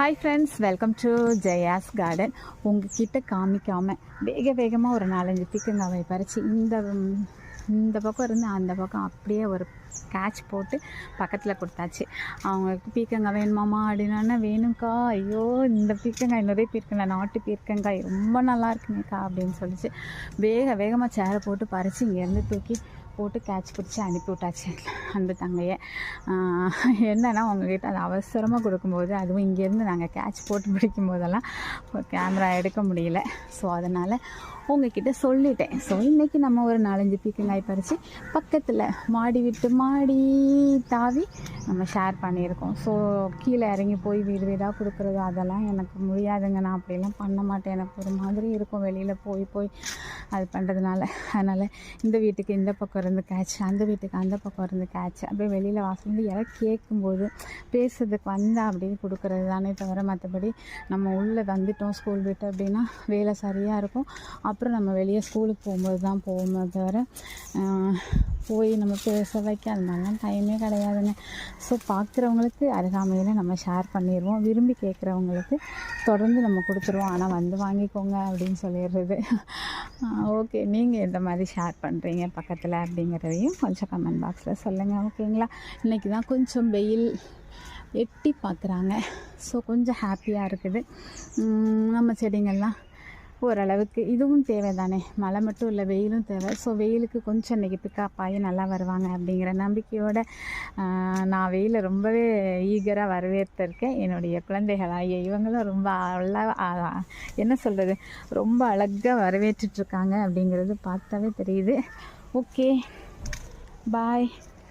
Hi friends welcome to Jaya's garden உங்ககிட்ட காமிக்காமல் வேக வேகமாக ஒரு நாலஞ்சு பீக்கங்காவை பறித்து இந்த இந்த பக்கம் இருந்து அந்த பக்கம் அப்படியே ஒரு கேட்ச் போட்டு பக்கத்தில் கொடுத்தாச்சு. அவங்களுக்கு பீக்கங்காய் வேணுமாமா அப்படின்னா வேணும்க்கா. ஐயோ இந்த பீக்கங்காய் நிறைய பீர்க்கங்காய் நாட்டு பீர்க்கங்காய் ரொம்ப நல்லா இருக்குங்கக்கா அப்படின்னு சொல்லிச்சு. வேக வேகமாக சேரை போட்டு பறித்து இங்கேருந்து தூக்கி போட்டு கேட்ச் பிடிச்சி அனுப்பி விட்டாச்சு. அந்த தங்கையை. என்னன்னா உங்ககிட்ட அது அவசரமாக கொடுக்கும்போது அதுவும் இங்கேருந்து நாங்கள் கேட்ச் போட்டு பிடிக்கும் போதெல்லாம் கேமரா எடுக்க முடியல. ஸோ அதனால் உங்ககிட்ட சொல்லிட்டேன். ஸோ இன்றைக்கி நம்ம ஒரு நாலஞ்சு பீக்கங்காய் பறித்து பக்கத்தில் மாடி விட்டு மாடி தாவி நம்ம ஷேர் பண்ணியிருக்கோம். ஸோ கீழே இறங்கி போய் வீடு வீடாக கொடுக்குறது அதெல்லாம் எனக்கு முடியாதுங்க. நான் அப்படிலாம் பண்ண மாட்டேன். எனக்கு ஒரு மாதிரி இருக்கும். வெளியில் போய் போய் அது பண்ணுறதுனால அதனால் இந்த வீட்டுக்கு இந்த பக்கம் இருந்து கேட்ச் அந்த வீட்டுக்கு அந்த பக்கம் இருந்து கேட்ச் அப்படியே வெளியில் வாசல் யாராவது கேட்கும்போது பேசுறதுக்கு வந்தால் அப்படின்னு கொடுக்குறது தானே தவிர மற்றபடி நம்ம உள்ளே வந்துட்டோம் ஸ்கூல் விட்டு அப்படின்னா வேலை சரியாக இருக்கும். அப்புறம் நம்ம வெளியே ஸ்கூலுக்கு போகும்போது தான் போகும்போது தவிர போய் நம்ம பேச வைக்க அது மாதிரிலாம் டைமே கிடையாதுங்க. ஸோ பார்க்குறவங்களுக்கு அருகாமையில் நம்ம ஷேர் பண்ணிடுவோம் விரும்பி கேட்குறவங்களுக்கு தொடர்ந்து நம்ம கொடுத்துருவோம். ஆனால் வந்து வாங்கிக்கோங்க அப்படின்னு சொல்லிடுறது. ஓகே நீங்கள் எந்த மாதிரி ஷேர் பண்ணுறீங்க பக்கத்தில் அப்படிங்கிறதையும் கொஞ்சம் கமெண்ட் பாக்ஸில் சொல்லுங்கள் ஓகேங்களா இன்றைக்கி தான் கொஞ்சம் வெயில் எட்டி பார்க்குறாங்க ஸோ கொஞ்சம் ஹாப்பியாக இருக்குது. நம்ம செடிங்கள்லாம் ஓரளவுக்கு இதுவும் தேவை தானே மழை மட்டும் இல்லை வெயிலும் தேவை. ஸோ வெயிலுக்கு கொஞ்சம் இன்றைக்கி பிக்கப் ஆகி நல்லா வருவாங்க அப்படிங்கிற நம்பிக்கையோடு நான் வெயிலை ரொம்பவே ஈகராக வரவேற்றிருக்கேன் என்னுடைய குழந்தைகளாகிய இவங்களும் ரொம்ப அழகாக என்ன சொல்கிறது ரொம்ப அழகாக வரவேற்றுட்ருக்காங்க அப்படிங்கிறது பார்த்தாவே தெரியுது. Okay bye